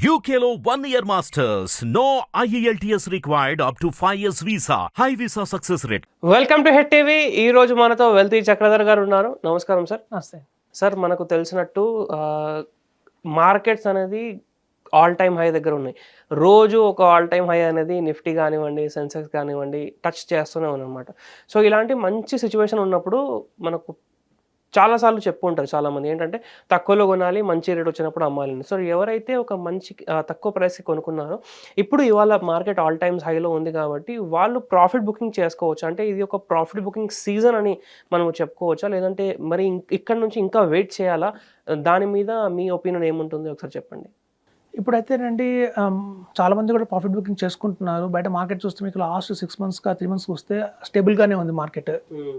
One year masters. No E IELTS required up to 5 years visa. High visa success rate. Welcome to Head TV ఈ రోజు మనతో wealthy Chakradhar గారు ఉన్నారు నమస్కారం sir నమస్తే సార్ మనకు తెలిసినట్టు మార్కెట్స్ అనేది ఆల్ టైమ్ హై దగ్గర ఉన్నాయి రోజు ఒక ఆల్ టైమ్ హై అనేది నిఫ్టీ కానివ్వండి సెన్సెక్స్ కానివ్వండి టచ్ చేస్తూనే ఉన్నమాట సో ఇలాంటి మంచి సిచ్యువేషన్ ఉన్నప్పుడు మనకు చాలాసార్లు చెప్పు ఉంటారు చాలామంది. ఏంటంటే తక్కువలో కొనాలి మంచి రేట్ వచ్చినప్పుడు అమ్మాలి అని. సో ఎవరైతే ఒక మంచి తక్కువ ప్రైస్కి కొనుక్కున్నారో ఇప్పుడు ఇవాళ మార్కెట్ ఆల్ టైమ్స్ హైలో ఉంది కాబట్టి వాళ్ళు ప్రాఫిట్ బుకింగ్ చేసుకోవచ్చు? అంటే ఇది ఒక ప్రాఫిట్ బుకింగ్ సీజన్ అని మనం చెప్పుకోవచ్చా? లేదంటే మరి ఇం- ఇక్కడ నుంచి ఇంకా వెయిట్ చేయాలా? దాని మీద మీ ఒపీనియన్ ఏముంటుంది? ఒకసారి చెప్పండి. ఇప్పుడైతేనండి ఆమ్, చాలా మంది కూడా ప్రాఫిట్ బుకింగ్ చేసుకుంటున్నారు. బయట మార్కెట్ చూస్తే మీకు లాస్ట్ సిక్స్ మంత్స్గా త్రీ మంత్స్ వస్తే స్టేబుల్గానే ఉంది మార్కెట్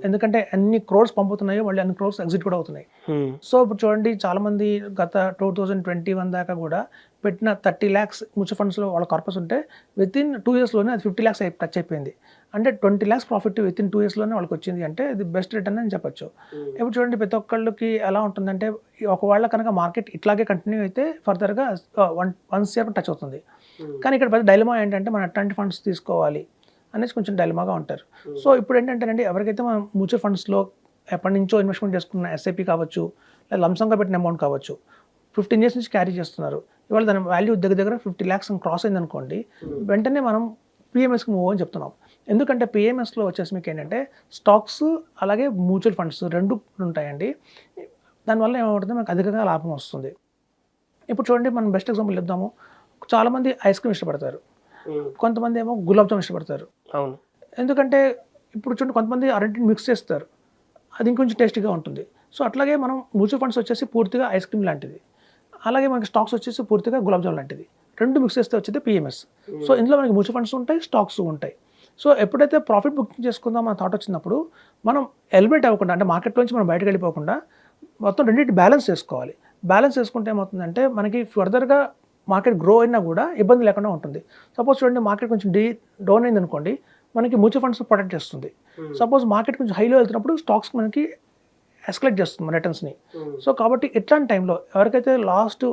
ఎందుకంటే అన్ని క్రోడ్స్ పంపుతున్నాయి వాళ్ళు అన్ని క్రోడ్స్ ఎగ్జిట్ కూడా అవుతున్నాయి. Hmm. సో ఇప్పుడు చూడండి చాలా మంది గత టూ థౌజండ్ ట్వంటీ వన్ దాకా కూడా పెట్టిన థర్టీ ల్యాక్స్ మ్యూచువల్ ఫండ్స్లో వాళ్ళ కార్పస్ ఉంటే విత్ ఇన్ టూ ఇయర్స్లోనే అది ఫిఫ్టీ ల్యాక్స్ టచ్ అయిపోయింది. అంటే twenty lakhs profit with in two ఇయర్స్లోనే వాళ్ళకి వచ్చింది అంటే ఇది బెస్ట్ రిటర్న్ అని చెప్పొచ్చు. ఇప్పుడు చూడండి ప్రతి ఒక్కళ్ళకి ఎలా ఉంటుందంటే ఒకవేళ కనుక మార్కెట్ ఇట్లాగే కంటిన్యూ అయితే ఫర్దర్గా వన్ వన్స్ ఇయర్ టచ్ అవుతుంది. కానీ ఇక్కడ పెద్ద డైలమా ఏంటంటే మనం అట్లాంటి ఫండ్స్ తీసుకోవాలి అనేసి కొంచెం డైలమాగా ఉంటారు. సో ఇప్పుడు ఏంటంటేనండి ఎవరికైతే మనం మ్యూచువల్ ఫండ్స్లో ఎప్పటి నుంచో ఇన్వెస్ట్మెంట్ చేసుకున్న ఎస్ఐపి కావచ్చు లేదా లంసంగా పెట్టిన అమౌంట్ కావచ్చు ఫిఫ్టీన్ ఇయర్స్ నుంచి క్యారీ చేస్తున్నారు. ఇవాళ దాని వాల్యూ దగ్గర దగ్గర ఫిఫ్టీ ల్యాక్స్ క్రాస్ అయింది అనుకోండి వెంటనే మనం పిఎంఎస్కి మూవ్ అని చెప్తున్నాం. ఎందుకంటే పిఎంఎస్లో వచ్చేసి మీకు ఏంటంటే స్టాక్స్ అలాగే మ్యూచువల్ ఫండ్స్ రెండు ఉంటాయండి. దానివల్ల ఏమవుతుంది? మనకు అధికంగా లాభం వస్తుంది. ఇప్పుడు చూడండి మనం బెస్ట్ ఎగ్జాంపుల్ చెప్దాము. చాలామంది ఐస్ క్రీమ్ ఇష్టపడతారు. కొంతమంది ఏమో గులాబ్ జామ్ ఇష్టపడతారు. అవును. ఎందుకంటే ఇప్పుడు చూడండి కొంతమంది అరటిని మిక్స్ చేస్తారు. అది ఇంకొంచెం టేస్టీగా ఉంటుంది. సో అట్లాగే మనం మ్యూచువల్ ఫండ్స్ వచ్చేసి పూర్తిగా ఐస్ క్రీమ్ లాంటిది. అలాగే మనకి స్టాక్స్ వచ్చేసి పూర్తిగా గులాబ్ జామ్ లాంటిది రెండు మిక్స్ చేస్తే వచ్చేది పిఎంఎస్ సో ఇందులో మనకి మ్యూచువల్ ఫండ్స్ ఉంటాయి స్టాక్స్ ఉంటాయి. సో ఎప్పుడైతే ప్రాఫిట్ బుకింగ్ చేసుకుందాం మన థాట్ వచ్చినప్పుడు మనం ఎలిమినేట్ అవ్వకుండా అంటే మార్కెట్లోంచి మనం బయటకు వెళ్ళిపోకుండా మొత్తం రెండింటి బ్యాలెన్స్ చేసుకోవాలి. బ్యాలెన్స్ చేసుకుంటే ఏమవుతుందంటే మనకి ఫర్దర్గా మార్కెట్ గ్రో అయినా కూడా ఇబ్బంది లేకుండా ఉంటుంది. సపోజ్ చూడండి మార్కెట్ కొంచెం డీ డౌన్ అయింది అనుకోండి మనకి మ్యూచువల్ ఫండ్స్ ప్రొటెక్ట్ చేస్తుంది. సపోజ్ మార్కెట్ కొంచెం హైలో వెళ్తున్నప్పుడు స్టాక్స్ మనకి ఎస్కలేట్ చేస్తుంది మన రిటర్న్స్ని సో కాబట్టి ఇట్లాంటి టైంలో ఎవరికైతే లాస్ట్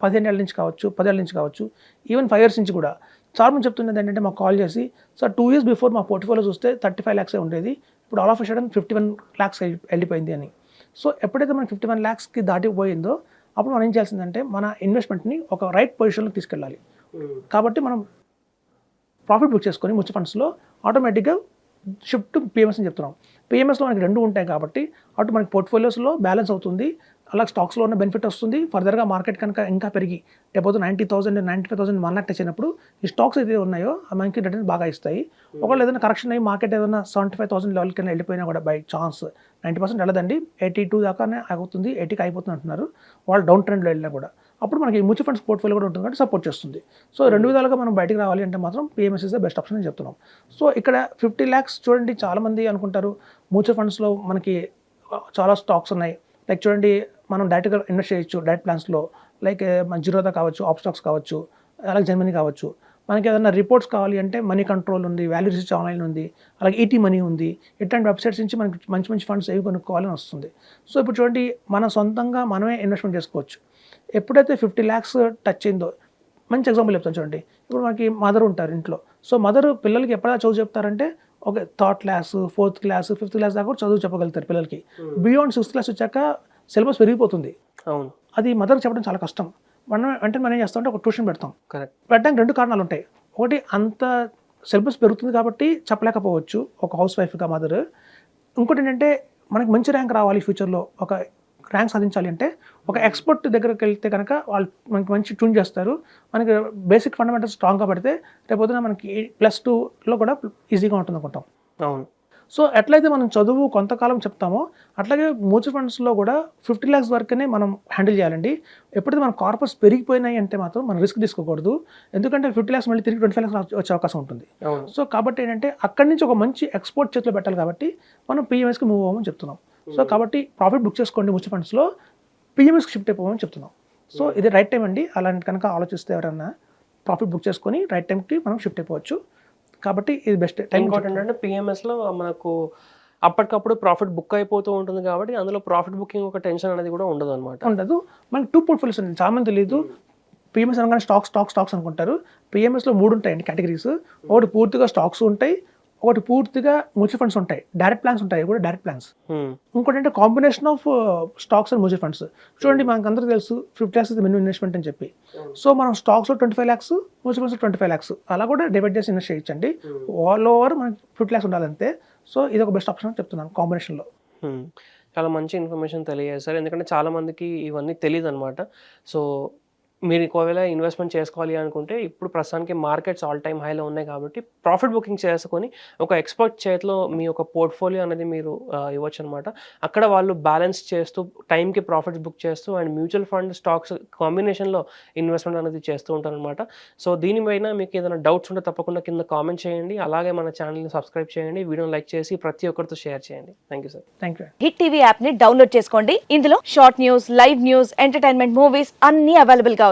పదిహేను ఏళ్ళ నుంచి కావచ్చు పదేళ్ళ నుంచి కావచ్చు ఈవెన్ ఫైవ్ ఇయర్స్ నుంచి కూడా చాలా మంది చెప్తున్నది ఏంటంటే మాకు కాల్ చేసి సార్ టూ ఇయర్స్ బిఫోర్ మా పోర్ట్ఫోలియో చూస్తే థర్టీ ఫైవ్ ల్యాక్సే ఉండేది. ఇప్పుడు all of sudden fifty one lakhs వెళ్ళిపోయింది అని. సో ఎప్పుడైతే మనం ఫిఫ్టీ వన్ ల్యాక్స్కి దాటిపోయిందో అప్పుడు మనం ఏం చేయాల్సిందంటే మన ఇన్వెస్ట్మెంట్ని ఒక రైట్ పొజిషన్లో తీసుకెళ్ళాలి. కాబట్టి మనం ప్రాఫిట్ బుక్ చేసుకొని మ్యూచువల్ ఫండ్స్లో ఆటోమేటిక్గా షిఫ్ట్ పిఎంఎస్ అని చెప్తున్నాం. పిఎంఎస్లో మనకి రెండు ఉంటాయి కాబట్టి అటు మనకి పోర్ట్ఫోలియోస్లో బ్యాలెన్స్ అవుతుంది. అలాగే స్టాక్స్లో ఉన్న బెనిఫిట్ వస్తుంది. ఫర్దర్గా మార్కెట్ కనుక ఇంకా పెరిగి లేకపోతే ninety thousand ninety five thousand one lakh touch అయినప్పుడు ఈ స్టాక్స్ అయితే ఉన్నాయో అవి మనకి రిటర్న్ బాగా ఇస్తాయి. ఒకవేళ ఏదైనా కరెక్షన్ అయ్యి మార్కెట్ ఏదైనా సెవెంటీ ఫైవ్ థౌసండ్ లెవెల్ కింద వెళ్ళిపోయినా కూడా బై ఛాన్స్ నైంటీ పర్సెంట్ వెళ్ళదండి. ఎయిటీ టూ దాకానే అవుతుంది ఎయిటీకి అయిపోతుంది అంటున్నారు. వాళ్ళు డౌన్ ట్రెండ్లో వెళ్ళినా కూడా. అప్పుడు మనకి మ్యూచువల్ ఫండ్స్ పోర్ట్ఫోలియో కూడా ఉంటుంది కాబట్టి సపోర్ట్ చేస్తుంది. సో రెండు విధాలుగా మనం బయటికి రావాలి అంటే మాత్రం PMS is the best option అని చెప్తున్నాం. సో ఇక్కడ ఫిఫ్టీ ల్యాక్స్ చూడండి చాలామంది అనుకుంటారు. మ్యూచువల్ ఫండ్స్లో మనకి చాలా స్టాక్స్ ఉన్నాయి. లైక్ చూడండి మనం డైరెక్ట్గా ఇన్వెస్ట్ చేయొచ్చు డైరెక్ట్ ప్లాన్స్లో లైక్ మన జీరోదా కావచ్చు ఆప్ స్టాక్స్ కావచ్చు అలాగే జర్మనీ కావచ్చు. మనకి ఏదైనా రిపోర్ట్స్ కావాలి అంటే మనీ కంట్రోల్ ఉంది వాల్యూ రీసెర్చ్ ఆన్లైన్ ఉంది అలాగే ఈటీ మనీ ఉంది. ఇట్లాంటి వెబ్సైట్స్ నుంచి మనకి మంచి మంచి ఫండ్స్ ఏవి కొనుక్కోవాలని వస్తుంది. సో ఇప్పుడు చూడండి మన సొంతంగా మనమే ఇన్వెస్ట్మెంట్ చేసుకోవచ్చు. ఎప్పుడైతే ఫిఫ్టీ ల్యాక్స్ టచ్ అయిందో మంచి ఎగ్జాంపుల్ చెప్తాను చూడండి. ఇప్పుడు మనకి మదర్ ఉంటారు ఇంట్లో. సో మదర్ పిల్లలకి ఎప్పుడైనా చదువు చెప్తారంటే ఒక third class fourth class fifth class దాకా కూడా చదువు చెప్పగలుగుతారు పిల్లలకి. బియాండ్ సిక్స్త్ క్లాస్ వచ్చాక సిలబస్ పెరిగిపోతుంది. అవును. అది మదర్ చెప్పడం చాలా కష్టం. మనం వెంటనే మనం ఏం చేస్తామంటే ఒక ట్యూషన్ పెడతాం. కరెక్ట్. పెట్టడానికి రెండు కారణాలు ఉంటాయి. ఒకటి అంత సిలబస్ పెరుగుతుంది కాబట్టి చెప్పలేకపోవచ్చు ఒక హౌస్ వైఫ్గా మదర్. ఇంకోటి ఏంటంటే మనకి మంచి ర్యాంక్ రావాలి ఫ్యూచర్లో. ఒక ర్యాంక్ సాధించాలి అంటే ఒక ఎక్స్పర్ట్ దగ్గరికి వెళ్తే కనుక వాళ్ళు మనకి మంచి ట్యూన్ చేస్తారు. మనకి బేసిక్ ఫండమెంటల్స్ స్ట్రాంగ్గా పడితే రేపొద్దున మనకి ప్లస్ టూలో కూడా ఈజీగా ఉంటుంది అనుకుంటాం అవును. సో ఎట్లయితే మనం చదువు కొంతకాలం చెప్తామో అట్లాగే మ్యూచువల్ ఫండ్స్లో కూడా ఫిఫ్టీ ల్యాక్స్ వరకునే మనం హ్యాండిల్ చేయాలండి. ఎప్పుడైతే మన కార్పస్ పెరిగిపోయినాయి అంటే మాత్రం మనం రిస్క్ తీసుకోకూడదు. ఎందుకంటే ఫిఫ్టీ ల్యాక్స్ మళ్ళీ తిరిగి ట్వంటీ ఫైవ్ ల్యాక్స్ వచ్చే అవకాశం ఉంటుంది. సో కాబట్టి ఏంటంటే అక్కడి నుంచి ఒక మంచి ఎక్స్పోర్ట్ చేతిలో పెట్టాలి కాబట్టి మనం పిఎంఎస్కి మూవ్ అవ్వమని చెప్తున్నాం. సో కాబట్టి ప్రాఫిట్ బుక్ చేసుకోండి మ్యూచువల్ ఫండ్స్లో. పిఎంఎస్కి షిఫ్ట్ అయిపోమని చెప్తున్నాం. సో ఇది రైట్ టైం అండి. అలాంటి కనుక ఆలోచిస్తే ఎవరైనా ప్రాఫిట్ బుక్ చేసుకొని రైట్ టైంకి మనం షిఫ్ట్ అయిపోవచ్చు. కాబట్టి ఇది బెస్ట్ టైం ఇంకోటి ఏంటంటే పిఎంఎస్లో మనకు అప్పటికప్పుడు ప్రాఫిట్ బుక్ అయిపోతూ ఉంటుంది కాబట్టి అందులో ప్రాఫిట్ బుకింగ్ ఒక టెన్షన్ అనేది కూడా ఉండదు అనమాట ఉండదు. మనకి టూ పోర్ట్ఫోలియోస్ ఉన్నాయి. చాలా మంది తెలియదు పిఎంఎస్ అనగానే స్టాక్స్ స్టాక్ స్టాక్స్ అనుకుంటారు. పిఎంఎస్లో మూడు ఉంటాయండి కేటగిరీస్ ఒకటి పూర్తిగా స్టాక్స్ ఉంటాయి. ఒకటి పూర్తిగా మ్యూచువల్ ఫండ్స్ ఉంటాయి. డైరెక్ట్ ప్లాన్స్ ఉంటాయి. కూడా డైరెక్ట్ ప్లాన్స్. ఇంకోటి అంటే combination of stocks and mutual funds చూడండి మనకు అందరికీ తెలుసు ఫిఫ్టీ ల్యాక్స్ మినిమం ఇన్వెస్ట్మెంట్ అని చెప్పి. సో మనం స్టాక్స్లో twenty five lakhs mutual funds twenty five lakhs అలా కూడా డివైడ్ చేసి ఇన్వెస్ట్ చేయొచ్చండి. ఆల్ ఓవర్ మనకి ఫిఫ్టీ ల్యాక్స్ ఉండాలంతే. సో ఇది ఒక బెస్ట్ ఆప్షన్ అని చెప్తున్నాను కాంబినేషన్లో. చాలా మంచి ఇన్ఫర్మేషన్ తెలియజేస్తారు ఎందుకంటే చాలా మందికి ఇవన్నీ తెలియదు అనమాట సో మీరు ఒకవేళ ఇన్వెస్ట్మెంట్ చేసుకోవాలి అనుకుంటే ఇప్పుడు ప్రస్తుతానికి మార్కెట్స్ ఆల్ టైమ్ హైలో ఉన్నాయి కాబట్టి ప్రాఫిట్ బుకింగ్ చేసుకొని ఒక ఎక్స్పర్ట్ చేతిలో మీ యొక్క పోర్ట్ఫోలియో అనేది మీరు ఇవ్వచ్చు అనమాట అక్కడ వాళ్ళు బ్యాలెన్స్ చేస్తూ టైంకి ప్రాఫిట్స్ బుక్ చేస్తూ అండ్ మ్యూచువల్ ఫండ్ స్టాక్స్ కాంబినేషన్లో ఇన్వెస్ట్మెంట్ అనేది చేస్తూ ఉంటారు అనమాట సో దీనిపైన మీకు ఏదైనా డౌట్స్ ఉంటే తప్పకుండా కింద కామెంట్ చేయండి. అలాగే మన ఛానల్ని సబ్స్క్రైబ్ చేయండి. వీడియోని లైక్ చేసి ప్రతి ఒక్కరితో షేర్ చేయండి. Thank you sir thank you hit TV యాప్ని డౌన్లోడ్ చేసుకోండి. ఇందులో short news live news entertainment movies అన్ని అవైలబుల్గా